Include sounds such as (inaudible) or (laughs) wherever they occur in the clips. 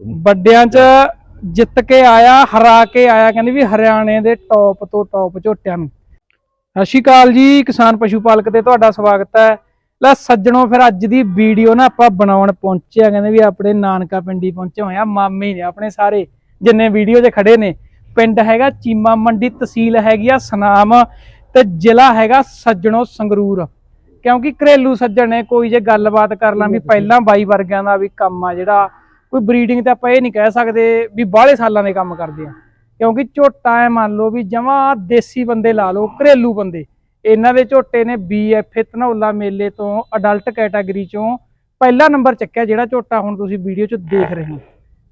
ਵੱਡਿਆਂ 'ਚ ਜਿੱਤ ਕੇ ਆਇਆ ਹਰਾ ਕੇ ਆਇਆ ਕਹਿੰਦੇ ਵੀ ਹਰਿਆਣੇ ਦੇ ਟੌਪ ਤੋਂ ਟੌਪ ਝੋਟਿਆਂ ਨੂੰ। ਸਤਿ ਸ਼੍ਰੀ ਅਕਾਲ ਜੀ ਕਿਸਾਨ ਪਸ਼ੂ ਪਾਲਕ ਤੇ ਤੁਹਾਡਾ ਸਵਾਗਤ ਹੈ। ਲੈ ਸੱਜਣੋ ਫਿਰ ਅੱਜ ਦੀ ਵੀਡੀਓ ਨਾ ਆਪਾਂ ਬਣਾਉਣ ਪਹੁੰਚੇ ਆ ਕਹਿੰਦੇ ਵੀ ਆਪਣੇ ਨਾਨਕਾ ਪਿੰਡੀ ਪਹੁੰਚੇ ਹੋਏ ਆ ਮਾਮੇ ਨੇ ਆਪਣੇ ਸਾਰੇ ਜਿੰਨੇ ਵੀਡੀਓ 'ਚ ਖੜੇ ਨੇ। ਪਿੰਡ ਹੈਗਾ ਚੀਮਾ ਮੰਡੀ ਤਹਿਸੀਲ ਹੈਗੀ ਆ ਸਨਾਮ ਤੇ ਜ਼ਿਲ੍ਹਾ ਹੈਗਾ ਸੱਜਣੋ ਸੰਗਰੂਰ। ਕਿਉਂਕਿ ਘਰੇਲੂ ਸੱਜਣ ਨੇ ਕੋਈ ਜੇ ਗੱਲਬਾਤ ਕਰ ਲਾਂ ਵੀ ਪਹਿਲਾਂ ਬਾਈ ਵਰਗਿਆਂ ਦਾ ਵੀ ਕੰਮ ਆ ਜਿਹੜਾ ਕੋਈ ਬਰੀਡਿੰਗ ਤੇ ਆਪਾਂ ਇਹ ਨਹੀਂ ਕਹਿ ਸਕਦੇ ਵੀ ਬਾਹਲੇ ਸਾਲਾਂ ਦੇ ਕੰਮ ਕਰਦੇ ਆ। ਕਿਉਂਕਿ ਝੋਟਾ ਐ ਮੰਨ ਲਓ ਵੀ ਜਮਾਂ ਦੇਸੀ ਬੰਦੇ ਲਾ ਲਓ ਘਰੇਲੂ ਬੰਦੇ। ਇਹਨਾਂ ਦੇ ਝੋਟੇ ਨੇ ਬੀਐਫ ਧਨੌਲਾ ਮੇਲੇ ਤੋਂ ਅਡਲਟ ਕੈਟਾਗਰੀ ਚੋਂ ਪਹਿਲਾ ਨੰਬਰ ਚੱਕਿਆ ਜਿਹੜਾ ਝੋਟਾ ਹੁਣ ਤੁਸੀਂ ਵੀਡੀਓ 'ਚ ਦੇਖ ਰਹੇ ਹੋ।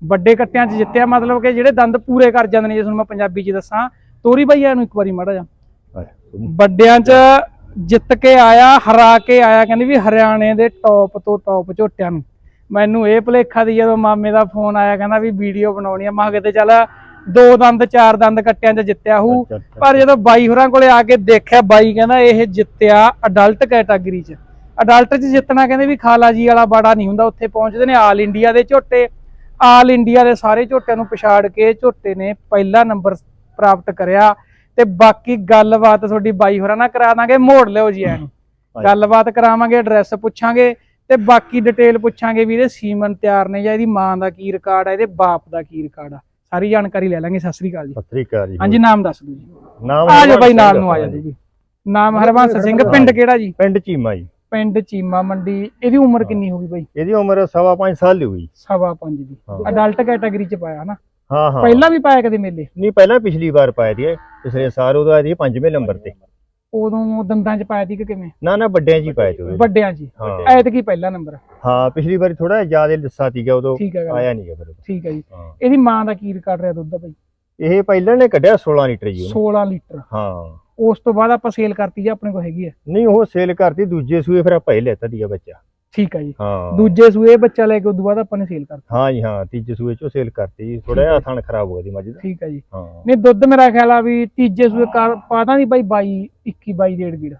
ਵੱਡੇ ਕੱਟਿਆਂ 'ਚ ਜਿੱਤਿਆ ਮਤਲਬ ਕਿ ਜਿਹੜੇ ਦੰਦ ਪੂਰੇ ਕਰ ਜਾਂਦੇ ਨੇ ਜੇ ਤੁਹਾਨੂੰ ਮੈਂ ਪੰਜਾਬੀ 'ਚ ਦੱਸਾਂ। ਤੋਰੀ ਭਈਆ ਨੂੰ ਇੱਕ ਵਾਰੀ ਮਾੜਾ ਜਾ ਵੱਡਿਆਂ 'ਚ ਜਿੱਤ ਕੇ ਆਇਆ ਹਰਾ ਕੇ ਆਇਆ ਕਹਿੰਦੇ ਵੀ ਹਰਿਆਣੇ ਦੇ ਟੌਪ ਤੋਂ ਟੌਪ ਝੋਟਿਆਂ ਨੂੰ। ਮੈਨੂੰ ਇਹ ਭੁਲੇਖਾ ਦੀ ਜਦੋਂ ਮਾਮੇ ਦਾ ਫੋਨ ਆਇਆ ਕਹਿੰਦਾ ਵੀ ਵੀਡੀਓ ਬਣਾਉਣੀ ਆ। ਮੈਂ ਕਿਤੇ ਚੱਲ ਦੋ ਦੰਦ ਚਾਰ ਦੰਦ ਕੱਟਿਆਂ 'ਚ ਜਿੱਤਿਆ ਹੂ। ਪਰ ਜਦੋਂ ਬਾਈ ਹੋਰਾਂ ਕੋਲੇ ਆ ਕੇ ਦੇਖਿਆ ਬਾਈ ਕਹਿੰਦਾ ਇਹ ਜਿੱਤਿਆ ਅਡਲਟ ਕੈਟਾਗਰੀ 'ਚ। ਅਡਲਟ 'ਚ ਜਿੱਤਣਾ ਕਹਿੰਦੇ ਵੀ ਖਾਲਾ ਜੀ ਵਾਲਾ ਬਾੜਾ ਨਹੀਂ ਹੁੰਦਾ ਉੱਥੇ ਪਹੁੰਚਦੇ ਨੇ ਆਲ ਇੰਡੀਆ ਦੇ ਝੋਟੇ। ਆਲ ਇੰਡੀਆ ਦੇ ਸਾਰੇ ਝੋਟਿਆਂ ਨੂੰ ਪਛਾੜ ਕੇ ਝੋਟੇ ਨੇ ਪਹਿਲਾ ਨੰਬਰ ਪ੍ਰਾਪਤ ਕਰਿਆ। ਤੇ ਬਾਕੀ ਗੱਲਬਾਤ ਤੁਹਾਡੀ ਬਾਈ ਹੋਰਾਂ ਨਾਲ ਕਰਾ ਦਾਂਗੇ। ਮੋੜ ਲਿਓ ਜੀ ਐਨੂੰ। ਗੱਲਬਾਤ ਕਰਾਵਾਂਗੇ ਐਡਰੈਸ ਪੁੱਛਾਂਗੇ। ਤੇ ਬਾਕੀ ਡਿਟੇਲ ਪੁੱਛਾਂਗੇ ਵੀ ਇਹਦੇ ਸੀਮਨ ਤਿਆਰ ਨੇ ਜਾਂ ਇਹਦੀ ਮਾਂ ਦਾ ਕੀ ਰਿਕਾਰਡ ਹੈ ਇਹਦੇ ਬਾਪ ਦਾ ਕੀ ਰਿਕਾਰਡ ਆ? ਸਾਰੀ ਜਾਣਕਾਰੀ ਲੈ ਲਾਂਗੇ ਸਤਿ ਸ੍ਰੀ ਅਕਾਲ ਜੀ। ਪੱਤਰੀਕਾ ਜੀ। ਹਾਂਜੀ ਨਾਮ ਦੱਸ ਦਿਓ ਜੀ। ਨਾਮ ਆ ਜਾਓ ਬਾਈ ਨਾਲ ਨੂੰ ਆ ਆ ਜਾਓ ਜੀ। ਨਾਮ ਹਰਬੰਸ ਸਿੰਘ ਪਿੰਡ ਕਿਹੜਾ ਜੀ? ਪਿੰਡ ਚੀਮਾ ਜੀ। ਪਿੰਡ ਚੀਮਾ ਮੰਡੀ। ਇਹਦੀ ਉਮਰ ਕਿੰਨੀ ਹੋ ਗਈ ਬਾਈ? ਇਹਦੀ ਉਮਰ ਸਵਾ ਪੰਜ ਸਾਲ ਦੀ ਹੋਈ। ਸਵਾ ਪੰਜ ਦੀ। ਹਾਂ। ਅਡਲਟ ਕੈਟਾਗਰੀ ਚ ਪਾਇਆ ਹਨਾ? ਹਾਂ ਹਾਂ। ਪਹਿਲਾਂ ਵੀ ਪਾਇਆ ਕਦੇ ਮੇਲੇ? ਨਹੀਂ ਪਹਿਲਾਂ ਪਿਛਲੀ ਵਾਰ ਪਾਇਆ ਦੀ ਪਿਛਲੇ ਸਾਲ ਉਹਦਾ ਸੀ ਪੰਜਵੇਂ ਨੰਬਰ ਤੇ। ਉਦੋਂ ਦੰਦਾਂ ਚ ਪਾਇਆ ਸੀ ਕਿ ਕਿਵੇਂ? ਨਾ ਨਾ ਵੱਡਿਆਂ ਜੀ ਪਾਇਆ ਤੇ ਵੱਡਿਆਂ ਜੀ ਹਾਂ। ਐਤਕੀ ਪਹਿਲਾ ਨੰਬਰ। ਹਾਂ ਪਿਛਲੀ ਵਾਰੀ ਥੋੜਾ ਜ਼ਿਆਦਾ ਲਿੱਸਾ ਸੀਗਾ ਉਦੋਂ ਠੀਕ ਹੈ ਗੱਲ। ਆਇਆ ਨਹੀਂ ਫਿਰ। ਠੀਕ ਹੈ ਜੀ। ਹਾਂ। ਇਹਦੀ ਮਾਂ ਦਾ ਕੀ ਰਿਕਾਰਡ ਰਿਹਾ ਦੁੱਧ ਦਾ ਇਹ ਪਹਿਲਾਂ ਨੇ ਕੱਢਿਆ 16 ਲੀਟਰ ਜੀ ਉਹਨੇ। 16 ਲੀਟਰ। ਹਾਂ। ਉਸ ਤੋਂ ਬਾਅਦ ਆਪਾਂ ਸੇਲ ਕਰਤੀ ਜੀ ਆਪਣੇ ਕੋਲ ਹੈਗੀ ਹੈ ਨਹੀਂ ਉਹ ਸੇਲ ਕਰਤੀ ਦੂਜੇ ਸੂਏ ਫਿਰ ਆਪਾਂ ਹੀ ਲੈਤਾ ਦੀਆ ਬੱਚਾ। ਠੀਕ ਹੈ ਜੀ। ਹਾਂ। ਦੂਜੇ ਸੂਏ ਬੱਚਾ ਲੈ ਕੇ ਉਦੋਂ ਬਾਅਦ ਆਪਾਂ ਨੇ ਸੇਲ ਕਰਤਾ। ਹਾਂ ਜੀ ਹਾਂ ਤੀਜੇ ਸੂਏ ਚੋਂ ਸੇਲ ਕਰਤੀ ਥੋੜਾ ਜਿਹਾ ਥਣ ਖਰਾਬ ਹੋ ਦੀ ਮੱਝ ਦਾ। ਠੀਕ ਹੈ ਜੀ। ਹਾਂ। ਨਹੀਂ ਦੁੱਧ ਮੇਰਾ ਖਿਆਲ ਆ ਵੀ ਤੀਜੇ ਸੂਏ ਕਰ ਪਾਦਾ ਨਹੀਂ ਬਾਈ 22 21 22 ਡੇਢ ਗੀੜਾ।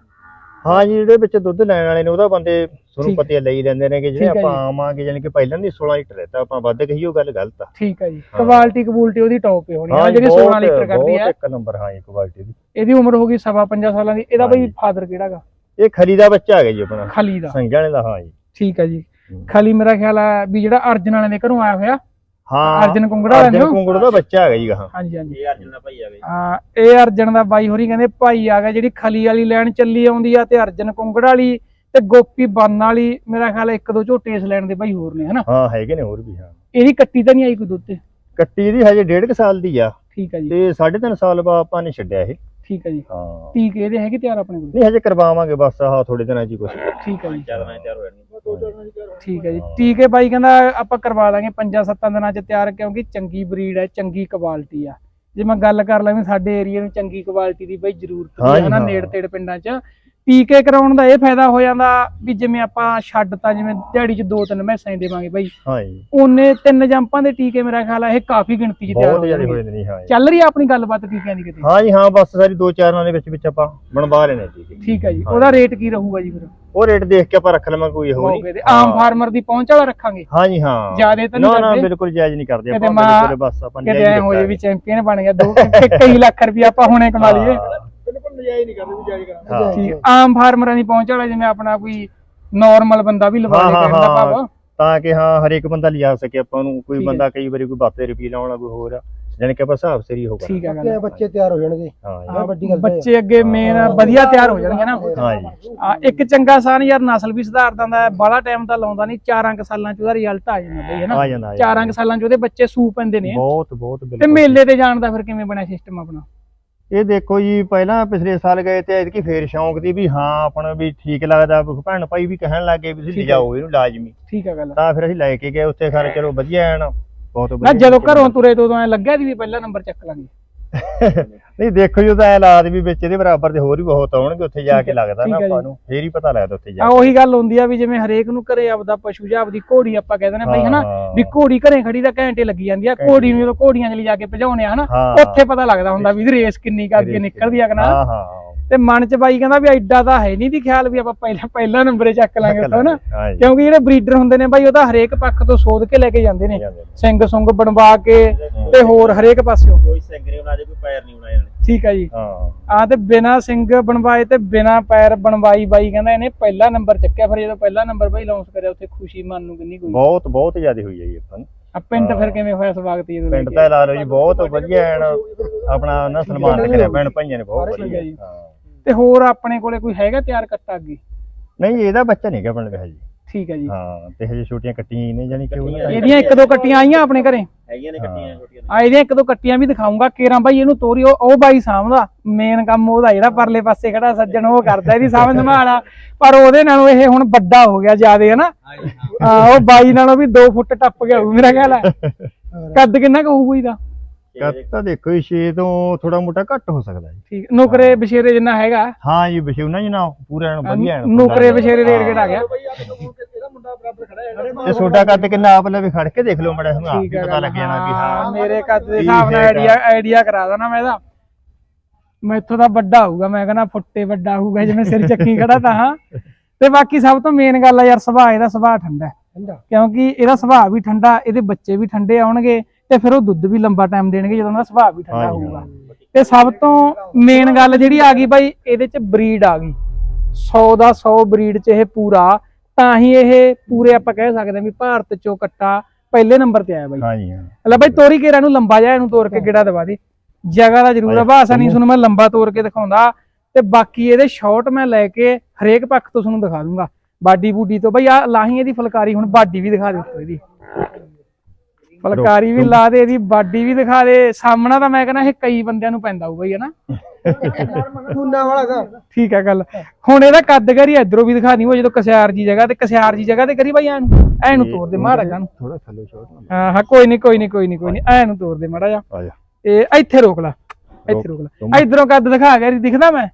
ਹਾਂ ਜੀ ਜਿਹੜੇ ਵਿੱਚ ਦੁੱਧ ਲੈਣ ਵਾਲੇ ਨੇ ਉਹਦਾ ਬੰਦੇ ਤੁਹਾਨੂੰ ਹੈ। ਪਤਾ ਹੀ ਹੈ, ਲਈ ਲੈਂਦੇ ਨੇ ਕਿ ਜਿਹੜੇ ਹੈ ਆਪਾਂ। ਆਵਾਂਗੇ ਜਾਨੀ ਕਿ ਪਹਿਲਾਂ ਦੀ 16 ਲੀਟਰ ਲੈਤਾ ਆਪਾਂ ਵੱਧ ਕਹੀ ਉਹ ਗੱਲ ਗਲਤ ਆ। ਠੀਕ ਹੈ ਜੀ। ਹਾਂ। ਕੁਆਲਿਟੀ ਕਬੂਲਟੀ ਉਹਦੀ ਟੌਪ 'ਤੇ ਹੋਣੀ ਆ ਜਿਹੜੀ 16 ਬਹੁਤ- ਲੀਟਰ ਕਰਦੀ ਬਹੁਤ ਹੈ ਇੱਕ ਨੰਬਰ ਹਾਂ ਜੀ ਕੁਆਲਿਟੀ ਦੀ। ਇਹਦੀ ਉਮਰ ਹੋ ਗਈ ਸਵਾ 50 ਸਾਲਾਂ ਦੀ। ਇਹਦਾ ਬਾਈ। ਫਾਦਰ ਕਿਹੜਾਗਾ ਇਹ ਖਲੀ ਦਾ ਬੱਚਾ ਹੈਗਾ ਜੀ ਆਪਣਾ। ਖਲੀ ਦਾ। ਸੰਗਿਆਣੇ ਦਾ ਹਾਂ ਜੀ। ਠੀਕ ਹੈ ਜੀ। ਖਲੀ ਮੇਰਾ ਖਿਆਲ ਆ ਵੀ ਜਿਹੜਾ ਅਰਜਨ ਵਾਲੇ ਦੇ ਘਰੋਂ ਆਇਆ ਹੋਇਆ ਹਾਂ। ਅਰਜਨ ਕੁੰਗੜਾ ਵਾਲੇ ਅਰਜਨ ਨੂੰ। ਕੁੰਗੜ ਦਾ ਬੱਚਾ ਹੈਗਾ ਜੀ ਹਾਂ ਹਾਂਜੀ ਹਾਂਜੀ। ਇਹ ਅਰਜਨ ਦਾ ਭਾਈ ਆ ਗਏ ਹਾਂ ਇਹ ਅਰਜਨ ਦਾ ਬਾਈ ਹੋਰੀ ਕਹਿੰਦੇ ਭਾਈ ਆ ਗਿਆ ਜਿਹੜੀ ਖਲੀ ਵਾਲੀ ਲੈਣ ਚੱਲੀ ਆਉਂਦੀ ਆ ਤੇ ਅਰਜਨ ਕੁੰਗੜ ਵਾਲੀ ਤੇ ਗੋਪੀ ਬੰਨ ਵਾਲੀ ਮੇਰਾ ਖਿਆਲ ਆ ਇੱਕ ਦੋ ਝੋਟੇ ਇਸ ਲੈਣ ਦੇ ਬਾਈ ਹੋਰ ਨੇ ਹਨਾ? ਹਾਂ ਹੈਗੇ ਨੇ ਹੋਰ ਵੀ ਹਾਂ। ਇਹਦੀ ਕੱਟੀ ਤਾਂ ਨਹੀਂ ਆਈ ਕੋਈ ਦੁੱਧ ਤੇ? ਕੱਟੀ ਇਹਦੀ ਹਜੇ ਡੇਢ ਕੁ ਸਾਲ ਦੀ ਆ। ਠੀਕ ਹੈ ਜੀ। ਤੇ 3.5 ਸਾਲ ਬਾਅਦ ਆਪਾਂ ਨੇ ਛੱਡਿਆ ਇਹ। ਠੀਕ ਹੈ ਜੀ। ਹਾਂ। ਟੀਕੇ ਇਹਦੇ ਹੈਗੇ ਤਿਆਰ ਆਪਣੇ ਕੋਲ? ਨਹੀਂ ਹਜੇ ਕਰਵਾਵਾਂਗੇ ਬਸ ਆਹ ਥੋੜੇ ਦਿਨਾਂ ਚ ਹੀ ਕੁਛ। ਠੀਕ ਹੈ ਜੀ। ਚਾਰ ਮੈਂ ਤਿਆਰ ਹੋ ਠੀਕ ਹੈ ਜੀ। ਟੀਕੇ ਬਾਈ ਕਹਿੰਦਾ ਆਪਾਂ ਕਰਵਾ ਦਾਂਗੇ ਪੰਜਾਂ ਸੱਤਾਂ ਦਿਨਾਂ ਚ ਤਿਆਰ ਕਿਉਂਕਿ ਚੰਗੀ ਬਰੀਡ ਹੈ ਚੰਗੀ ਕੁਆਲਿਟੀ ਆ। ਜੇ ਮੈਂ ਗੱਲ ਕਰ ਲਵਾਂ ਸਾਡੇ ਏਰੀਆ ਨੂੰ ਚੰਗੀ ਕੁਆਲਿਟੀ ਦੀ ਬਾਈ ਜ਼ਰੂਰਤ ਹਾਂ ਹਾਂ। ਨੇੜ ਤੇੜ ਪਿੰਡਾਂ 'ਚ ਟੀਕੇ ਕਰਾਉਣ ਦਾ ਇਹ ਫਾਇਦਾ ਹੋ ਜਾਂਦਾ ਵੀ ਜਿਵੇਂ ਆਪਾਂ ਛੱਡ ਤਾਂ ਜਿਵੇਂ ਦਿਹਾੜੀ 'ਚ ਦੋ ਤਿੰਨ ਮੈਸਾਂ ਹੀ ਦੇਵਾਂਗੇ ਬਾਈ। ਹਾਂ ਜੀ। ਉਹਨੇ ਤਿੰਨ ਜੰਪਾਂ ਦੇ ਟੀਕੇ ਮੇਰਾ ਖਿਆਲ ਆ ਇਹ ਕਾਫੀ ਗਿਣਤੀ 'ਚ ਤਿਆਰ ਬਹੁਤ ਹੋ ਜ਼ਿਆਦਾ ਹੋ ਜਾਣਗੇ ਜਾਂਦੇ ਨੇ ਹਾਂ ਚੱਲ ਰਹੀ ਆ ਆਪਣੀ ਗੱਲਬਾਤ ਟੀਕਿਆਂ ਦੀ ਕਿਤੇ? ਹਾਂ ਜੀ ਹਾਂ ਬਸ ਸਾਰੀ ਦੋ ਚਾਰ ਨਾਲ ਦੇ ਵਿੱਚ ਵਿੱਚ ਆਪਾਂ ਬਣਵਾ ਲੈਣੇ ਜੀ ਠੀਕ ਹੈ ਜੀ। ਉਹਦਾ ਰੇਟ ਕੀ ਰਹੂਗਾ ਜੀ ਫਿਰ? ਉਹ ਰੇਟ ਦੇਖ ਕੇ ਆਪਾਂ ਰੱਖ ਲਵਾਂਗੇ ਕੋਈ ਹੋਰ ਮੌਕੇ ਤੇ ਆਮ ਫਾਰਮਰ ਦੀ ਪਹੁੰਚ ਵਾਲਾ ਰੱਖਾਂਗੇ? ਹਾਂ ਜੀ ਹਾਂ। ਜ਼ਿਆਦੇ ਤਾਂ ਨਹੀਂ ਨਾ ਨਾ ਕਰਦੇ? ਬਿਲਕੁਲ ਜਾਇਜ਼ ਨਹੀਂ ਕਰਦੇ ਆਪਾਂ ਬਿਲਕੁਲ ਬਸ ਆਪਾਂ ਕਿਤੇ ਜਾਇਜ਼ ਹੋ ਜੇ ਵੀ। ਚੈਂਪੀਅਨ ਬਣ ਗਿਆ ਦੋ ਕਈ ਲੱਖ ਰੁਪਏ ਆਪਾਂ ਹੁਣੇ ਕਮਾ ਲਈਏ। ਨਜਾਇਜ਼ ਨਹੀਂ ਕਰਦੇ ਵੀ ਜਾਇਜ਼ ਹਾਂ। ਠੀਕ ਆਮ ਫਾਰਮਰਾਂ ਦੀ ਪਹੁੰਚ ਵਾਲਾ ਜਿਵੇਂ ਆਪਣਾ ਕੋਈ ਨਾਰਮਲ ਬੰਦਾ ਵੀ ਲਵਾ ਹਾਂ, ਲੇ ਹਾਂ, ਕਹਿਣ ਦਾ ਹਾਂ। ਭਾਵ। ਤਾਂ ਕਿ ਹਾਂ ਹਰੇਕ ਬੰਦਾ ਲਿਜਾ ਸਕੇ ਆਪਾਂ ਨੂੰ। ਕੋਈ ਠੀਕ ਹੈ। ਬੰਦਾ ਕਈ ਵਾਰੀ ਕੋਈ ਬਾਤੇ ਰੁਪਏ ਲਾਉਣਾ ਕੋਈ ਹੋਰ ਆ ਕਿ ਆਪਾਂ ਹਿਸਾਬ ਸਿਰ ਹੀ ਹੋਗਾ ਠੀਕ ਹੈ। ਗੱਲ ਬੱਚੇ ਤਿਆਰ ਹੋ ਜਾਣਗੇ। ਹਾਂ। ਹਾਂ, ਵੱਡੀ ਗੱਲ ਤਾਂ ਇਹ ਬੱਚੇ ਅੱਗੇ ਮੇਨ ਵਧੀਆ ਤਿਆਰ ਹੋ ਜਾਣਗੇ ਨਾ। ਹਾਂ ਜੀ। ਆ ਇੱਕ ਚੰਗਾ ਸਾਨ ਯਾਰ ਨਸਲ ਵੀ ਸੁਧਾਰ ਦਿੰਦਾ ਹੈ ਬਾਲਾ ਟਾਈਮ ਤਾਂ ਲਾਉਂਦਾ ਨਹੀਂ ਚਾਰਾਂ ਕੁ ਸਾਲਾਂ ਚ ਉਹਦਾ ਰਿਜ਼ਲਟ ਆ ਜਾਂਦਾ ਬਈ ਹੈ ਨਾ। ਆ ਜਾਂਦਾ ਆ ਜਾਂਦਾ। ਚਾਰਾਂ ਕੁ ਸਾਲਾਂ ਚ ਉਹਦੇ ਬੱਚੇ ਸੂ ਪੈਂਦੇ ਨੇ। ਬਹੁਤ ਬਹੁਤ ਤੇ ਬਿਲਕੁਲ ਮੇਲੇ ਤੇ ਜਾਣ ਦਾ ਫਿਰ ਕਿਵੇਂ ਬਣਿਆ ਸਿਸਟਮ ਆਪਣਾ? ਇਹ ਦੇਖੋ ਜੀ ਪਹਿਲਾਂ ਪਿਛਲੇ ਸਾਲ ਗਏ ਤੇ ਐਤਕੀ ਫੇਰ ਸ਼ੌਂਕ ਦੀ ਵੀ ਹਾਂ ਆਪਣਾ ਵੀ ਠੀਕ ਲੱਗਦਾ ਭੈਣ ਭਾਈ ਵੀ ਕਹਿਣ ਲੱਗੇ ਵੀ ਤੁਸੀਂ ਹੈ। ਲਿਜਾਓ ਇਹਨੂੰ ਲਾਜ਼ਮੀ। ਠੀਕ ਆ ਗੱਲ। ਤਾਂ ਫਿਰ ਅਸੀਂ ਲੈ ਕੇ ਗਏ ਉੱਥੇ ਖਰ ਚਲੋ ਵਧੀਆ ਐਨ ਬਹੁਤ ਨਾ ਵਧੀਆ ਜਦੋਂ ਘਰੋਂ ਤੁਰੇ ਤੋਂ ਐ ਲੱਗਿਆ ਸੀ ਵੀ ਪਹਿਲਾ ਨੰਬਰ ਚੱਕ ਲਾਂਗੇ। (laughs) ਨਹੀਂ ਦੇਖੋ ਜੀ ਉਹ ਤਾਂ ਐ ਲਾਦ ਵੀ ਵਿੱਚ ਇਹਦੇ ਬਰਾਬਰ ਦੇ ਹੋਰ ਵੀ ਬਹੁਤ ਆਉਣਗੇ ਉੱਥੇ ਜਾ ਕੇ ਹੈ, ਲੱਗਦਾ ਨਾ ਹੈ ਆਪਾਂ ਜੀ। ਨੂੰ ਫੇਰ ਹੀ ਪਤਾ ਲੱਗਦਾ ਉੱਥੇ ਜਾ ਆ ਉਹੀ ਗੱਲ ਹੁੰਦੀ ਆ ਵੀ ਜਿਵੇਂ ਹਰੇਕ ਨੂੰ ਘਰੇ ਆਪਦਾ ਪਸ਼ੂ ਜਾਂ ਆਪਦੀ ਘੋੜੀ ਆਪਾਂ ਕਹਿੰਦੇ ਨੇ ਬਈ ਹਨਾ ਹਾਂ। ਵੀ ਘੋੜੀ ਘਰੇ ਖੜੀ ਦਾ ਘੰਟੇ ਲੱਗੀ ਜਾਂਦੀ ਆ। ਘੋੜੀ ਨੂੰ ਜਦੋਂ ਘੋੜੀਆਂ ਚ ਲਿਜਾ ਕੇ ਭਜਾਉਣੇ ਆ ਹਨਾ ਹਾਂ। ਉੱਥੇ ਪਤਾ ਲੱਗਦਾ ਹੁੰਦਾ ਵੀ ਰੇਸ ਕਿੰਨੀ ਕੁ ਅੱਗੇ ਰੇਸ ਨਿਕਲਦੀ ਆ ਕਿ ਨਾ ਹਾਂ ਹਾਂ ਤੇ ਮਨ ਚ ਬਾਈ ਕਹਿੰਦਾ ਵੀ ਐਡਾ ਤਾਂ ਹੈ ਨਹੀਂ ਦੀ ਖਿਆਲ ਵੀ ਆਪਾਂ ਪਹਿਲਾਂ ਪਹਿਲਾ ਨੰਬਰੇ ਚੱਕ ਲਾਂਗੇ ਨਾ ਜੀ। ਕਿਉਂਕਿ ਜਿਹੜੇ ਬਰੀਡਰ ਹੁੰਦੇ ਨੇ ਬਾਈ ਉਹ ਤਾਂ ਹਰੇਕ ਪੱਖ ਤੋਂ ਸੋਧ ਕੇ ਲੈ ਕੇ ਜਾਂਦੇ ਨੇ। ਸਿੰਘ ਸੁੰਗ ਬਣਵਾ ਕੇ ਤੇ ਹੋਰ ਹਰੇਕ ਪਾਸਿਓਂ। ਕੋਈ ਸਿੰਘ ਨਹੀਂ ਬਣਾ ਦੇ ਕੋਈ ਪੈਰ ਨਹੀਂ ਬਣਾਏ ਇਹਨੇ। ਠੀਕ ਆ ਜੀ। ਹਾਂ। ਆ ਤੇ ਬਿਨਾ ਸਿੰਘ ਬਣਵਾਏ ਤੇ ਬਿਨਾ ਪੈਰ ਬਣਵਾਈ ਬਾਈ ਕਹਿੰਦਾ ਇਹਨੇ ਪਹਿਲਾ ਨੰਬਰ ਚੱਕਿਆ ਫਿਰ ਜਦੋਂ ਪਹਿਲਾ ਨੰਬਰ ਬਾਈ ਲਾਂਚ ਕਰਿਆ ਉੱਥੇ ਖੁਸ਼ੀ ਮਨ ਨੂੰ ਕਿੰਨੀ ਕੋਈ। ਬਹੁਤ ਬਹੁਤ ਜ਼ਿਆਦਾ ਹੋਈ ਹੈ ਜੀ ਆਪਾਂ ਨੂੰ। ਆ ਪਿੰਡ ਫਿਰ ਕਿਵੇਂ ਹੋਇਆ ਸਵਾਗਤ ਜਦੋਂ ਪਿੰਡ ਤਾਂ ਲਾ ਲਓ ਜੀ ਬਹੁਤ ਵਧੀਆ ਐਨ ਆਪਣਾ ਨਾ ਸਨਮਾਨ ਕਰਿਆ ਭੈਣ ਭਾਈਆਂ ਨੇ ਬਹੁਤ ਵਧੀਆ। ਜੀ। ਹਾਂ? ਤੇ ਹੋਰ ਆਪਣੇ ਕੋਲੇ ਕੋਈ ਹੈਗਾ ਤਿਆਰ ਕੱਟਾ ਅੱਗੇ? ਨਹੀਂ ਇਹਦਾ ਬੱਚਾ ਨਹੀਂ ਗਾ ਪਿੰਡ ਦਾ ਜੀ ਠੀਕ ਹੈ ਜੀ। ਹਾਂ ਤੇ ਹਜੇ ਛੋਟੀਆਂ ਕੱਟੀਆਂ ਹੀ ਨੇ ਜਾਨੀ ਕਿ ਉਹਨਾਂ ਇਹਦੀਆਂ ਇੱਕ ਦੋ ਕੱਟੀਆਂ ਆਈਆਂ ਆਪਣੇ ਘਰੇ। ਹੈਗੀਆਂ ਨੇ ਕੱਟੀਆਂ ਛੋਟੀਆਂ ਆ ਇਹਦੀਆਂ ਇੱਕ ਦੋ ਕੱਟੀਆਂ ਵੀ ਦਿਖਾਉਂਗਾ। ਕੇਰਾਂ ਬਾਈ ਇਹਨੂੰ ਤੋਰੀ ਉਹ ਉਹ ਬਾਈ ਸਾਂਭਦਾ। ਮੇਨ ਕੰਮ ਉਹਦਾ ਜਿਹੜਾ ਪਰਲੇ ਪਾਸੇ ਖੜਾ ਸੱਜਣ ਉਹ ਕਰਦਾ ਇਹਦੀ ਸਾਂਭ ਸੰਭਾਲ ਪਰ ਉਹਦੇ ਨਾਲੋਂ ਇਹ ਹੁਣ ਵੱਡਾ ਹੋ ਗਿਆ ਜਿਆਦੇ ਹਨਾ? ਹਾਂ। ਉਹ ਬਾਈ ਨਾਲੋਂ ਵੀ 2 ਫੁੱਟ ਟੱਪ ਗਿਆ ਮੇਰਾ ਖਿਆਲ ਹੈ (laughs) ਕੱਦ ਕਿੰਨਾ ਕੁ ਹੋਊਗਾ ਇਹਦਾ ਕੱਦ ਤਾਂ ਦੇਖੋ ਜੀ 6 ਤੋਂ ਥੋੜਾ ਮੋਟਾ ਘੱਟ ਹੋ ਸਕਦਾ ਜੀ। ਠੀਕ ਨੁਕਰੇ ਬਸ਼ੇਰੇ ਜਿੰਨਾ ਹੈਗਾ। ਹਾਂ ਜੀ ਬਿਸ਼ੂਨਾ ਜੀ ਨਾ ਪੂਰਾ ਐਨ ਵਧੀਆ ਐਨ ਨੁਕਰੇ ਬਸ਼ੇਰੇ ਰੇਟ ਕਿਹੜਾ ਗਿਆ। ਆ ਤੇ ਛੋਟਾ ਕੱਦ ਕਿੰਨਾ ਆਪ ਲਵੇ ਖੜ ਕੇ ਦੇਖ ਲਓ ਮੜਾ ਤੁਹਾਨੂੰ ਆਪ ਠੀਕ ਵੀ ਹੈ ਪਤਾ ਲੱਗ ਜਾਣਾ ਵੀ ਹਾਂ ਮੇਰੇ ਕੱਦ ਦੇ ਹਿਸਾਬ ਨਾਲ। ਆਈਡੀਆ ਆਈਡੀਆ ਕਰਾ ਦੇਣਾ ਮੈਂ ਇਹਦਾ। ਮੈਥੋਂ ਤਾਂ ਵੱਡਾ ਹੋਊਗਾ ਮੈਂ ਕਹਿੰਦਾ ਫੁੱਟੇ ਵੱਡਾ ਹੋਊਗਾ ਜਿਵੇਂ ਸਿਰ ਚੱਕੀ ਖੜਾ ਤਾਂ ਹਾਂ। ਤੇ ਬਾਕੀ ਸਭ ਤੋਂ ਮੇਨ ਗੱਲ ਆ ਯਾਰ ਸੁਭਾਅ ਇਹਦਾ ਸੁਭਾਅ ਠੰਡਾ ਹੈ। ਕਿਉਂਕਿ ਇਹਦਾ ਸੁਭਾਅ ਵੀ ਠੰਡਾ ਇਹਦੇ ਬੱਚੇ ਵੀ ਠੰਡੇ ਆਉਣਗੇ। ਤੇ ਫਿਰ ਉਹ ਦੁੱਧ ਵੀ ਲੰਬਾ ਟਾਈਮ ਦੇਣਗੇ ਜਦੋਂ ਉਹਦਾ ਸੁਭਾਅ ਵੀ ਠੰਡਾ ਹਾਂਜੀ, ਹੋਊਗਾ। ਤੇ ਸਭ ਤੋਂ ਮੇਨ ਗੱਲ ਜਿਹੜੀ ਆ ਗਈ ਬਾਈ ਇਹਦੇ ਚ ਬਰੀਡ ਆ ਗਈ। 100 ਦਾ 100 ਬਰੀਡ ਚ ਇਹ ਪੂਰਾ ਤਾਂ ਹੀ ਇਹ ਪੂਰੇ ਆਪਾਂ ਕਹਿ ਸਕਦੇ ਹਾਂ ਵੀ ਭਾਰਤ ਚੋਂ ਕੱਟਾ ਪਹਿਲੇ ਨੰਬਰ ਤੇ ਆਇਆ ਬਾਈ। ਹਾਂ ਜੀ ਹਾਂ ਲੈ ਬਾਈ ਤੋਰੀ ਕੇਰਾ ਨੂੰ ਲੰਬਾ ਜਿਹਾ ਇਹਨੂੰ ਤੋਰ ਕੇ ਗੇੜਾ ਦਵਾ ਦੇ। ਜਗ੍ਹਾ ਦਾ ਜ਼ਰੂਰ ਆ ਭਾਸ਼ਾ ਨਹੀਂ ਤੁਹਾਨੂੰ ਮੈਂ ਲੰਬਾ ਤੋਰ ਕੇ ਦਿਖਾਉਂਦਾ। ਤੇ ਬਾਕੀ ਇਹਦੇ ਸ਼ਾਰਟ ਮੈਂ ਲੈ ਕੇ ਹਰੇਕ ਪੱਖ ਤੋਂ ਤੁਹਾਨੂੰ ਦਿਖਾ ਦੂੰਗਾ। ਬਾਡੀ ਬੂਡੀ ਤੋਂ ਬਈ ਆ ਲਾਹੀ ਇਹਦੀ ਫੁਲਕਾਰੀ ਹੁਣ ਬਾਡੀ ਵੀ ਦਿਖਾ ਦੇ ਉੱਤੋਂ ਇਹਦੀ। ਫੁਲਕਾਰੀ ਵੀ ਲਾ ਦੇ ਇਹਦੀ ਬਾਡੀ ਵੀ ਦਿਖਾ ਦੇ। ਸਾਹਮਣਾ ਤਾਂ ਮੈਂ ਕਹਿੰਦਾ ਇਹ ਕਈ ਬੰਦਿਆਂ ਨੂੰ ਪੈਂਦਾ ਹੋਊ ਬਈ ਹਨਾ? (laughs) ਮੁੰਡਾ ਵਾਲਾ ਦਾ। ਠੀਕ ਹੈ ਗੱਲ। ਹੁਣ ਇਹਦਾ ਕੱਦ ਕਰੀ ਇਧਰੋਂ ਵੀ ਦਿਖਾ ਦੀ ਉਹ ਜਦੋਂ ਕਸਿਆਰ ਜੀ ਜਗ੍ਹਾ ਤੇ ਕਸਿਆਰ ਜੀ ਜਗ੍ਹਾ ਤੇ ਕਰੀ ਬਾਈ ਐਨੂੰ। ਐਨੂੰ ਤੋਰ ਦੇ ਮਾੜਾ ਜਿਹਾ। ਨੂੰ ਥੋੜਾ ਥੱਲੇ ਛੋਟ ਹਾਂ ਹਾਂ ਕੋਈ ਨਹੀਂ ਕੋਈ ਨਹੀਂ ਕੋਈ ਨਹੀਂ ਕੋਈ ਨਹੀਂ ਐਨੂੰ ਤੋਰ ਦੇ ਮਾੜਾ ਜਾ। ਇਹ ਇੱਥੇ ਰੋਕ ਲੈ ਇੱਥੇ ਰੋਕ ਲੈ। ਇਧਰੋਂ ਕੱਦ ਦਿਖਾ ਗਿਆ ਜੀ ਦਿਖਦਾ ਮੈਂ?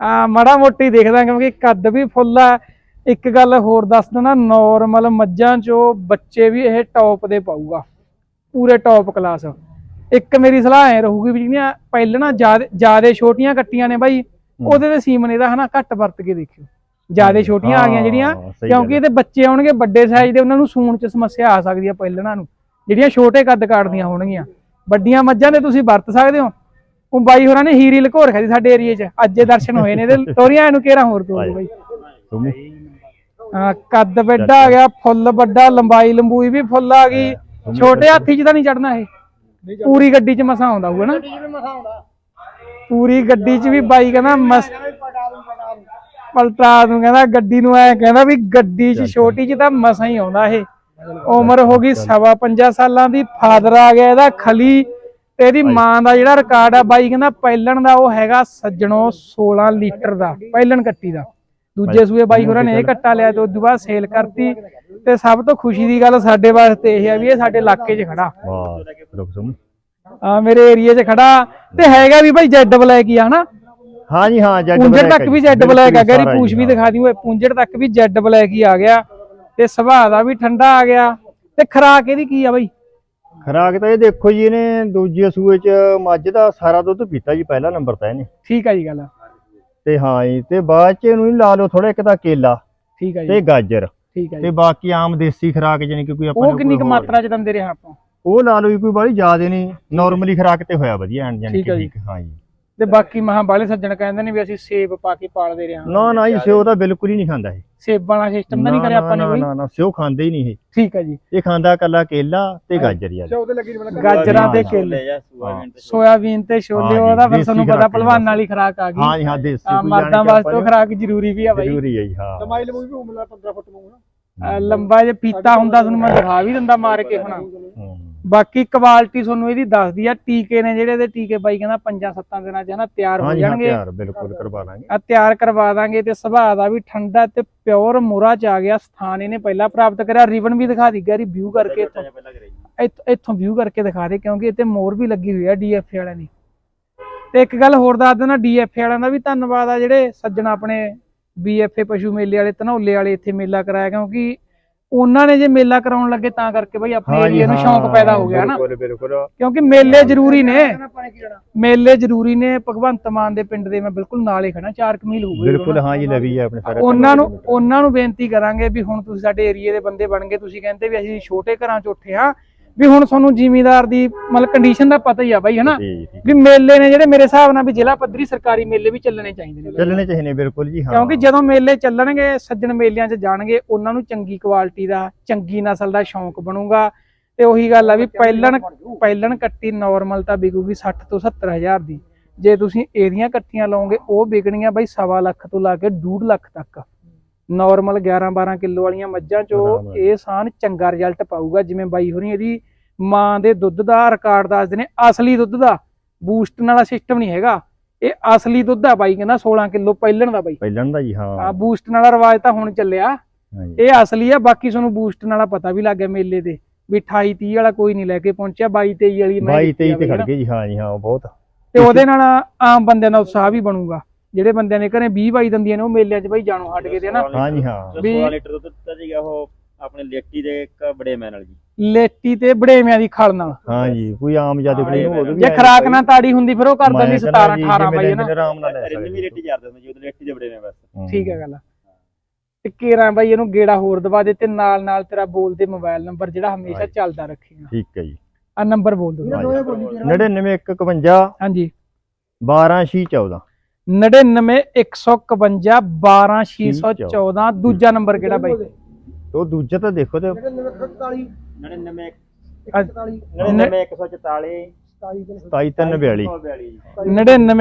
ਆ ਮਾੜਾ ਮੋਟੀ ਦਿਖਦਾ ਕਿਉਂਕਿ ਕੱਦ ਵੀ ਫੁੱਲ ਆ। ਇੱਕ ਗੱਲ ਹੋਰ ਦੱਸ ਦਿੰਦਾ ਨਾਰਮਲ ਮੱਝਾਂ ਚੋਂ ਬੱਚੇ ਵੀ ਇਹ ਟੌਪ ਦੇ ਪਾਊਗਾ ਪੂਰੇ ਟੌਪ ਕਲਾਸ ਇੱਕ ਮੇਰੀ ਸਲਾਹ ਐ ਰਹੂਗੀ ਵੀ ਜਿਹੜੀਆਂ ਪਹਿਲਣਾ ਜਿਆਦੇ ਛੋਟੀਆਂ ਕੱਟੀਆਂ ਨੇ ਬਾਈ ਉਹਦੇ ਤੇ ਸੀਮਨ ਇਹਦਾ ਹਨਾ ਘੱਟ ਵਰਤ ਕੇ ਦੇਖਿਓ। ਜਿਆਦੇ ਛੋਟੀਆਂ ਆ ਗਈਆਂ ਜਿਹੜੀਆਂ ਕਿਉਂਕਿ ਇਹਦੇ ਬੱਚੇ ਆਉਣਗੇ ਵੱਡੇ ਸਾਈਜ਼ ਦੇ ਉਹਨਾਂ ਨੂੰ ਸੂਣ ਚ ਸਮੱਸਿਆ ਆ ਸਕਦੀ ਆ ਪਹਿਲਣਾ ਨੂੰ। ਜਿਹੜੀਆਂ ਛੋਟੇ ਕੱਦ ਕਾਟਦੀਆਂ ਹੋਣਗੀਆਂ। ਵੱਡੀਆਂ ਮੱਝਾਂ ਦੇ ਤੁਸੀਂ ਵਰਤ ਸਕਦੇ ਹੋ। ਉਹ ਬਾਈ ਹੋਰਾਂ ਨੇ ਹੀਰੀ ਲਕੋਰ ਖਾਦੀ ਸਾਡੇ ਏਰੀਏ 'ਚ। ਅੱਜ ਦਰਸ਼ਨ ਹੋਏ ਨੇ ਇਹਦੇ (laughs) ਤੋਰੀਆਂ ਇਹਨੂੰ ਕਿਹੜਾ ਹੋਰ ਤੋੜ ਬਾਈ? ਤੂੰ ਹਾਂ ਕੱਦ ਵੱਡਾ ਆ ਗਿਆ ਫੁੱਲ ਵੱਡਾ ਲੰਬਾਈ ਲੰਬੂਈ ਵੀ ਫੁੱਲ ਆ ਗਈ। ਛੋਟੇ ਹਾਥੀ 'ਚ ਤਾਂ ਨਹੀਂ ਚੜਨਾ ਇਹ? ਪੂਰੀ ਗੱਡੀ 'ਚ ਮਸਾ ਆਉਂਦਾ ਹੋਊਗਾ ਨਾ? ਪੂਰੀ ਗੱਡੀ 'ਚ ਵੀ ਬਾਈ ਕਹਿੰਦਾ ਮਸ ਪਲਟਾ ਨੂੰ ਕਹਿੰਦਾ ਗੱਡੀ ਨੂੰ ਐ ਕਹਿੰਦਾ ਵੀ ਗੱਡੀ 'ਚ ਛੋਟੀ 'ਚ ਤਾਂ ਮਸਾਂ ਹੀ ਆਉਂਦਾ ਇਹ। ਉਮਰ ਹੋ ਗਈ ਸਵਾ ਪੰਜਾ ਸਾਲਾਂ ਦੀ ਫਾਦਰ ਆ ਗਿਆ ਇਹਦਾ ਖਲੀ ਤੇ ਇਹਦੀ ਮਾਂ ਦਾ ਜਿਹੜਾ ਰਿਕਾਰਡ ਆ ਬਾਈ ਕਹਿੰਦਾ ਪਹਿਲਣ ਦਾ ਉਹ ਹੈਗਾ ਸੱਜਣੋ 16 ਲੀਟਰ ਦਾ ਪਹਿਲਣ ਕੱਟੀ ਦਾ। ਦੂਜੇ ਸੂਏ ਬਾਈ ਹੋਰਾਂ ਨੇ ਇਹ ਕੱਟਾ ਲਿਆ ਤੇ ਉਸ ਤੋਂ ਬਾਅਦ ਸੇਲ ਕਰਤੀ ਤੇ ਸਭ ਤੋਂ ਖੁਸ਼ੀ ਦੀ ਗੱਲ ਸਾਡੇ ਵਾਸਤੇ ਇਹ ਆ ਵੀ ਇਹ ਸਾਡੇ ਇਲਾਕੇ 'ਚ ਖੜਾ। ਵਾਹ ਰੁਕ ਸੁਣ। ਆ ਮੇਰੇ ਏਰੀਏ 'ਚ ਖੜਾ ਤੇ ਹੈਗਾ ਵੀ ਬਾਈ ਜੈਡ ਬਲੈਕ ਹੀ ਆ ਹਨਾ? ਹਾਂ ਜੀ ਹਾਂ ਪੁੰਜੜ ਬਲੈਕ ਤੱਕ ਵੀ ਜੈਡ ਬਲੈਕ ਆ ਗੈਰੀ ਸਾਰਾ ਪੂਛ ਵੀ। ਦਿਖਾ ਦਿਓ ਪੁੰਜੜ ਤੱਕ ਵੀ ਜੈਡ ਬਲੈਕ ਹੀ ਆ ਗਿਆ ਤੇ ਸੁਭਾਅ ਦਾ ਵੀ ਠੰਡਾ ਆ ਗਿਆ ਤੇ ਖਰਾਕ ਇਹਦੀ ਕੀ ਆ ਬਾਈ? ਖਰਾਕ ਤਾਂ ਇਹ ਦੇਖੋ ਜੀ ਇਹਨੇ ਦੂਜੇ ਸੂਏ ਚ ਮੱਝ ਦਾ ਸਾਰਾ ਦੁੱਧ ਪੀਤਾ ਜੀ ਪਹਿਲਾ ਨੰਬਰ ਤਾਂ ਇਹਨੇ। ਠੀਕ ਆ ਜੀ ਗੱਲ। ਤੇ ਹਾਂ ਜੀ ਤੇ ਬਾਅਦ ਚ ਇਹਨੂੰ ਹੀ ਲਾ ਲਓ ਥੋੜਾ ਇੱਕ ਤਾਂ ਕੇਲਾ ਠੀਕ ਤੇ ਜੀ। ਗਾਜਰ ਠੀਕ ਆ ਤੇ ਜੀ। ਬਾਕੀ ਆਮ ਦੇਸੀ ਖਰਾਕ ਜਾਨੀ ਕਿ ਕੋਈ ਆਪਾਂ ਉਹ ਨੂੰ ਕਿੰਨੀ ਕੁ ਕੋਈ ਹੋਰ- ਮਾਤਰਾ ਚ ਦਿੰਦੇ ਰਹੇ ਆਪਾਂ? ਉਹ ਲਾ ਲਓ ਜੀ ਕੋਈ ਬਾਹਲੀ ਜ਼ਿਆਦਾ ਨਹੀਂ ਨਾਰਮਲੀ ਖਰਾਕ ਤੇ ਹੋਇਆ ਵਧੀਆ ਐਨ ਜਾਨੀ ਠੀਕ ਕਿ ਜੀ। ਠੀਕ ਹਾਂ ਜੀ। ਤੇ ਬਾਕੀ ਮਹਾਂ ਬਾਲੇ ਸੱਜਣ ਕਹਿੰਦੇ ਨੇ ਵੀ ਅਸੀਂ ਸੇਬ ਪਾ ਕੇ ਪਾਲਦੇ ਰਹੇ ਹਾਂ। ਨਾ ਨਾ ਜੀ ਸਿਓ ਤਾਂ ਬਿਲਕੁਲ ਹੀ ਨਹੀਂ ਖਾਂਦਾ ਇਹ। ਸੇਬਾਂ ਵਾਲਾ ਸਿਸਟਮ ਤਾਂ ਨਹੀਂ ਕਰਿਆ ਆਪਾਂ ਨੇ ਕੋਈ। ਨਾ ਨਾ ਸਿਓ ਖਾਂਦੇ ਹੀ ਨਹੀਂ ਇਹ। ਠੀਕ ਆ ਜੀ। ਇਹ ਖਾਂਦਾ ਕੱਲਾ ਕੇਲਾ ਤੇ ਗਾਜਰ ਯਾਰ। ਲੱਗੀ ਗਾਜਰਾਂ ਤੇ ਹਾਂ, ਕੇਲੇ। ਸੋਇਆਬੀਨ ਤੇ ਛੋਲੇ ਹਾਂ ਉਹਦਾ ਫਿਰ ਤੁਹਾਨੂੰ ਪਤਾ ਪਹਿਲਵਾਨ ਵਾਲੀ ਖਰਾਕ ਆ ਹਾਂ ਗਈ ਜੀ ਹਾਂ ਦੇਸੀ ਆ ਕੋਈ ਮਰਦਾਂ ਵਾਸਤੇ ਖਰਾਕ ਜ਼ਰੂਰੀ ਵੀ ਆ ਬਾਈ। ਜ਼ਰੂਰੀ ਹੈ ਜੀ ਹਾਂ। ਕਮਾਈ ਲਮੂ ਵੀ ਉਮਲਾ 15 ਫੁੱਟ ਮੂੰਹ ਨਾ ਆ, ਲੰਬਾ ਜੇ ਪੀਤਾ ਹੁੰਦਾ ਤੁਹਾਨੂੰ ਮੈਂ ਦਿਖਾ ਵੀ ਦਿੰਦਾ ਮਾਰ ਕੇ ਹੁਣ। ਹੂੰ। ਬਾਕੀ ਕੁਆਲਿਟੀ ਤੁਹਾਨੂੰ ਇਹਦੀ ਦੱਸਦੀ ਆ ਟੀਕੇ ਨੇ ਜਿਹੜੇ ਇਹਦੇ ਟੀਕੇ ਬਾਈ ਕਹਿੰਦਾ ਪੰਜਾਂ ਸੱਤਾਂ ਦਿਨਾਂ ਚ ਹਨਾ ਤਿਆਰ ਹੋ ਜਾਣਗੇ। ਤਿਆਰ ਬਿਲਕੁਲ ਕਰਵਾ ਲਾਂਗੇ। ਆ ਤਿਆਰ ਕਰਵਾ ਦਾਂਗੇ ਤੇ ਸੁਭਾਅ ਦਾ ਵੀ ਠੰਡਾ ਤੇ ਪਿਓਰ ਮੋਰਾ ਚ ਆ ਗਿਆ ਸਥਾਨ ਇਹਨੇ ਪਹਿਲਾਂ ਪ੍ਰਾਪਤ ਕਰਿਆ। ਰਿਬਨ ਵੀ ਦਿਖਾ ਦੀ ਗਿਆ ਰਿਵਿਊ ਕਰਕੇ ਇੱਥੋਂ। ਵਿਊ ਕਰਕੇ ਦਿਖਾ ਦੇ ਕਿਉਂਕਿ ਇੱਥੇ ਮੋਰ ਵੀ ਲੱਗੀ ਹੋਈ ਆ ਡੀਐਫਏ ਵਾਲਿਆਂ ਦੀ। ਤੇ ਇੱਕ ਗੱਲ ਹੋਰ ਦੱਸ ਦੇਣਾ ਡੀਐਫਏ ਵਾਲਿਆਂ ਦਾ ਵੀ ਧੰਨਵਾਦ ਆ ਜਿਹੜੇ ਸੱਜਣ ਆਪਣੇ ਬੀਐਫਏ ਪਸ਼ੂ ਮੇਲੇ ਵਾਲੇ ਧਨੌਲੇ ਵਾਲੇ ਇੱਥੇ ਮੇਲਾ ਕਰਾਇਆ ਕਿਉਂਕਿ ਉਹਨਾਂ ਨੇ ਜੇ ਮੇਲਾ ਕਰਾਉਣ ਲੱਗੇ ਤਾਂ ਕਰਕੇ ਬਈ ਆਪਣੇ ਹਾਂ ਏਰੀਆ ਨੂੰ ਸ਼ੌਂਕ ਹਾਂ, ਪੈਦਾ ਹੋ ਗਿਆ ਨਾ। ਬਿਲਕੁਲ ਬਿਲਕੁਲ। ਕਿਉਂਕਿ ਮੇਲੇ ਜ਼ਰੂਰੀ ਨੇ। ਮੇਲੇ ਜ਼ਰੂਰੀ ਨੇ। ਭਗਵੰਤ ਮਾਨ ਦੇ ਪਿੰਡ ਦੇ ਮੈਂ ਬਿਲਕੁਲ ਨਾਲ ਹੀ ਖੜਾ 4 ਮੀਲ ਹੋਊਗਾ। ਬਿਲਕੁਲ ਹਾਂ ਜੀ ਲਵੀ ਹੈ ਆਪਣੇ ਸਾਰੇ ਉਹਨਾਂ ਨੂੰ ਉਹਨਾਂ ਨੂੰ ਬੇਨਤੀ ਕਰਾਂਗੇ ਵੀ ਹੁਣ ਤੁਸੀਂ ਸਾਡੇ ਏਰੀਏ ਦੇ ਬੰਦੇ ਬਣ ਗਏ ਤੁਸੀਂ ਕਹਿੰਦੇ ਵੀ ਅਸੀਂ ਛੋਟੇ ਘਰਾਂ ਚ ਉੱਠੇ ਆ ਵੀ ਹੁਣ ਤੁਹਾਨੂੰ ਜ਼ਿਮੀਂਦਾਰ ਦੀ ਮਤਲਬ ਕੰਡੀਸ਼ਨ ਦਾ ਪਤਾ ਹੀ ਆ ਬਾਈ ਹਨਾ? ਵੀ ਮੇਲੇ ਨੇ ਜਿਹੜੇ ਮੇਰੇ ਹਿਸਾਬ ਨਾਲ ਵੀ ਜ਼ਿਲ੍ਹਾ ਪੱਧਰੀ ਸਰਕਾਰੀ ਮੇਲੇ ਵੀ ਚੱਲਣੇ ਚਾਹੀਦੇ ਨੇ। ਚੱਲਣੇ ਚਾਹੀਦੇ ਨੇ ਬਿਲਕੁਲ ਜੀ ਹਾਂ। ਕਿਉਂਕਿ ਜਦੋਂ ਮੇਲੇ ਚੱਲਣਗੇ ਸੱਜਣ ਮੇਲਿਆਂ 'ਚ ਜਾਣਗੇ ਉਹਨਾਂ ਨੂੰ ਚੰਗੀ ਕੁਆਲਿਟੀ ਦਾ ਚੰਗੀ ਨਸਲ ਦਾ ਸ਼ੌਂਕ ਬਣੂਗਾ। ਤੇ ਉਹੀ ਗੱਲ ਆ ਵੀ ਪਹਿਲਣ ਪਹਿਲਣ ਕੱਟੀ ਨਾਰਮਲ ਤਾਂ ਵਿਕੂਗੀ 60 ਤੋਂ 70 ਹਜ਼ਾਰ ਦੀ। ਜੇ ਤੁਸੀਂ ਇਹਦੀਆਂ ਕੱਟੀਆਂ ਲਾਓਗੇ ਉਹ ਵਿਕਣੀਆਂ ਬਾਈ ਸਵਾ ਲੱਖ ਤੋਂ ਲਾ ਕੇ 2 ਲੱਖ ਤੱਕ। ਨਾਰਮਲ 11 12 ਕਿਲੋ ਵਾਲੀਆਂ ਮੱਝਾਂ 'ਚੋਂ। ਇਹ ਸਾਨ ਚੰਗਾ ਰਿਜ਼ਲਟ ਪਾਊਗਾ ਜਿਵੇਂ ਬਾਈ ਹੋਣੀ ਇਹਦੀ ਮਾਂ ਦੇ ਦੁੱਧ ਦਾ ਰਿਕਾਰਡ ਦੱਸਦੇ ਨੇ ਅਸਲੀ ਦੁੱਧ ਦਾ ਬੂਸਟ ਵਾਲਾ ਸਿਸਟਮ ਨਹੀਂ ਹੈਗਾ ਇਹ ਅਸਲੀ ਦੁੱਧ ਆ ਬਾਈ ਕਹਿੰਦਾ 16 ਕਿਲੋ ਪਹਿਲਣ ਦਾ ਬਾਈ ਪਹਿਲਣ ਦਾ ਜੀ ਹਾਂ ਆ ਬੂਸਟ ਵਾਲਾ ਰਿਵਾਜ ਤਾਂ ਹੁਣ ਚੱਲਿਆ। ਇਹ ਅਸਲੀ ਆ ਬਾਕੀ ਤੁਹਾਨੂੰ ਬੂਸਟ ਵਾਲਾ ਪਤਾ ਵੀ ਲੱਗ ਗਿਆ ਮੇਲੇ ਤੇ ਵੀ 28 30 ਵਾਲਾ ਕੋਈ ਨਹੀਂ ਲੈ ਕੇ ਪਹੁੰਚਿਆ 22 23 ਵਾਲੀ ਮੈਂ 22 ਦਿੱਤੀ ਆ 23 ਤੇ ਖੜ। ਗਏ ਜੀ ਹਾਂ ਜੀ ਹਾਂ ਬਹੁਤ ਤੇ ਉਹਦੇ ਨਾਲ ਆਮ ਬੰਦਿਆਂ ਦਾ ਉਤਸ਼ਾਹ ਵੀ ਬਣੂਗਾ ਜਿਹੜੇ ਬੰਦਿਆਂ ਨੇ ਘਰੇ 20 22 ਦੰਦੀਆਂ ਨੇ ਉਹ ਮੇਲਿਆਂ 'ਚ ਬਈ ਜਾਣੋ ਹਟ ਗਏ ਤੇ ਨਾ? ਹਾਂ ਜੀ ਹਾਂ। ਵੀ- 16 ਲੀਟਰ ਦੁੱਧ ਦਿੱਤਾ ਸੀਗਾ ਉਹ ਆਪਣੇ ਲੇਟੀ ਦੇ ਇੱਕ ਬੜੇ ਮੈਂ ਨਾਲ ਜੀ ਲੇਟੀ ਤੇ ਬੜੇਵਿਆਂ ਦੀ ਖਲ ਨਾਲ। ਹਾਂ ਜੀ ਕੋਈ ਆਮ ਜ਼ਿਆਦਾ ਕੋਈ ਨੂੰ ਉਦੋਂ ਵੀ ਜੇ ਖਰਾਕ ਬਾਈ, ਨਾ ਤਾੜੀ ਹੁੰਦੀ ਫਿਰ ਉਹ ਕਰ ਦਿੰਦੀ ਕਹਿੰਦਾ 17 ਜੀ 18 ਜਿਵੇਂ ਬਾਈ ਨਾ? ਆਰਾਮ ਨਾਲ ਲੈ ਸਕਦੇ ਲੇਟੀ ਲੇਟੀ ਦੇ ਬਸ। ਠੀਕ ਹੈ ਗੱਲ ਤੇ ਕੇਰਾਂ ਬਾਈ ਇਹਨੂੰ ਗੇੜਾ ਹੋਰ ਦਵਾ ਦੇ ਤੇ ਨਾਲ ਨਾਲ ਤੇਰਾ ਬੋਲ ਦੇ ਮੋਬਾਈਲ ਨੰਬਰ ਜਿਹੜਾ ਹਮੇਸ਼ਾ। ਚੱਲਦਾ ਰੱਖੇਗਾ ਠੀਕ ਹੈ ਜੀ। ਆ ਨੰਬਰ ਬੋਲ ਦਿਓ ਤੇਰਾ 99151 ਹਾਂਜੀ। 12614 99151 12614 ਦੂਜਾ ਨੰਬਰ ਕਿਹੜਾ ਬਾਈ? ਉਹ ਦੂਜਾ ਤਾਂ ਦੇਖੋ ਤੇ ਜਿਹੜੇ 41 99 41 99 144 27342 142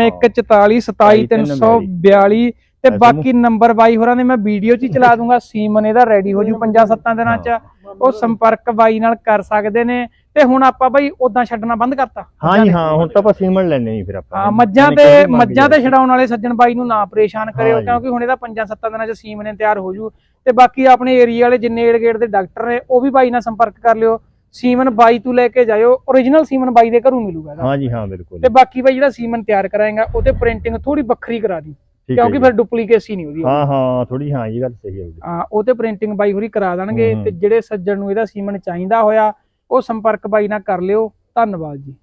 99144 ਤੇ ਬਾਕੀ ਨੰਬਰ ਬਾਈ ਹੋਰਾਂ ਦੇ ਮੈਂ ਵੀਡੀਓ 'ਚ ਹੀ ਚਲਾ ਦੂੰਗਾ। ਸੀਮਨ ਇਹਦਾ ਰੈਡੀ ਹੋ ਜੂ ਪੰਜਾਂ ਸੱਤਾਂ ਦਿਨਾਂ 'ਚ। ਉਹ ਸੰਪਰਕ ਬਾਈ ਨਾਲ ਕਰ ਸਕਦੇ ਨੇ। ਤੇ ਹੁਣ ਆਪਾਂ ਬਾਈ ਉਦਾਂ ਛੱਡਣਾ ਬੰਦ ਕਰਤਾ ਹਾਂ ਜੀ ਹਾਂ ਹੁਣ ਤਾਂ ਆਪਾਂ ਸੀਮਨ ਲੈਣੇ ਨਹੀਂ ਫਿਰ ਆਪਾਂ ਹਾਂ ਮੱਝਾਂ ਤੇ ਮੱਝਾਂ ਤੇ। ਛਡਾਉਣ ਵਾਲੇ ਸੱਜਣ ਬਾਈ ਨੂੰ ਨਾ ਪਰੇਸ਼ਾਨ ਕਰਿਓ। ਕਿਉਂਕਿ ਹੁਣ ਇਹਦਾ ਪੰਜਾਂ ਸੱਤਾਂ ਦਿਨਾਂ 'ਚ ਸੀਮਨ ਤਿਆਰ ਹੋ ਜੂ ਤੇ ਬਾਕੀ ਆਪਣੇ ਏਰੀਆ ਵਾਲੇ ਜਿੰਨੇ ਏਡ ਗੇਟ ਦੇ ਡਾਕਟਰ ਨੇ ਉਹ ਵੀ ਬਾਈ ਨਾਲ ਸੰਪਰਕ ਕਰ ਲਿਓ ਸੀਮਨ ਬਾਈ ਤੋਂ ਲੈ ਕੇ ਜਾਇਓ origignal ਸੀਮਨ ਬਾਈ ਦੇ ਘਰੋਂ ਮਿਲੂਗਾ। ਹਾਂ ਜੀ ਹਾਂ ਬਿਲਕੁਲ ਤੇ ਬਾਕੀ ਬਾਈ ਜਿਹੜਾ ਸੀਮਨ ਤਿਆਰ ਕਰਾਏਗਾ ਉਹ ਤੇ ਪ੍ਰਿੰਟਿੰਗ ਥੋੜੀ ਵੱਖਰੀ ਕਰਾ ਦੀ ਕਿਉਂਕਿ। ਫਿਰ ਡੁਪਲੀਕੇਸੀ ਨਹੀਂ ਉਹਦੀ ਹਾਂ ਹਾਂ ਥੋੜੀ ਹਾਂ ਇਹ ਗੱਲ ਸਹੀ ਹੈ ਉਹਦੀ। ਹਾਂ ਉਹ ਤੇ ਪ੍ਰਿੰਟਿੰਗ ਬਾਈ ਹੋਰੀ ਕਰਾ ਦੇਣਗੇ। ਤੇ ਜਿਹੜੇ ਸੱਜਣ ਨੂੰ ਇਹਦਾ ਸੀਮਨ ਚਾਹੀਦਾ ਹੋਇਆ ਉਹ ਸੰਪਰਕ ਬਾਈ ਨਾਲ ਕਰ ਲਿਓ। ਧੰਨਵਾਦ ਜੀ।